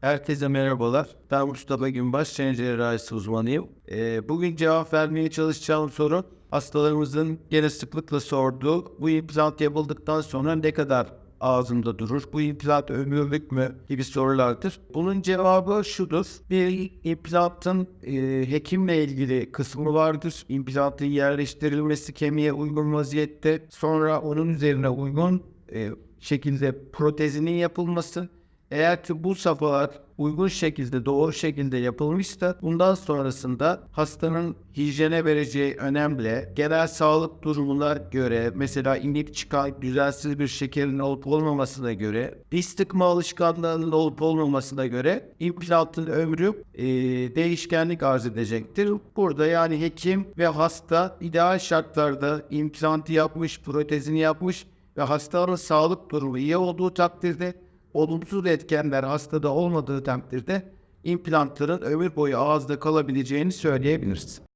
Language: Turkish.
Herkese merhabalar. Ben Mustafa Günbaş, çene cerrahisi uzmanıyım. Ee, bugün cevap vermeye çalışacağım soru hastalarımızın gene sıklıkla sorduğu bu implant yapıldıktan sonra ne kadar ağzında durur? Bu implant ömürlük mü? gibi sorulardır. Bunun cevabı şudur. Bir implantın e, hekimle ilgili kısmı vardır. İmplantın yerleştirilmesi kemiğe uygun vaziyette. Sonra onun üzerine uygun e, şekilde protezinin yapılması eğer ki bu safhalar uygun şekilde, doğru şekilde yapılmışsa bundan sonrasında hastanın hijyene vereceği önemli. Genel sağlık durumuna göre mesela inip çıkan düzensiz bir şekerin olup olmamasına göre, diş sıkma alışkanlığının olup olmamasına göre implantın ömrü e, değişkenlik arz edecektir. Burada yani hekim ve hasta ideal şartlarda implantı yapmış, protezini yapmış ve hastanın sağlık durumu iyi olduğu takdirde olumsuz etkenler hastada olmadığı takdirde implantların ömür boyu ağızda kalabileceğini söyleyebiliriz.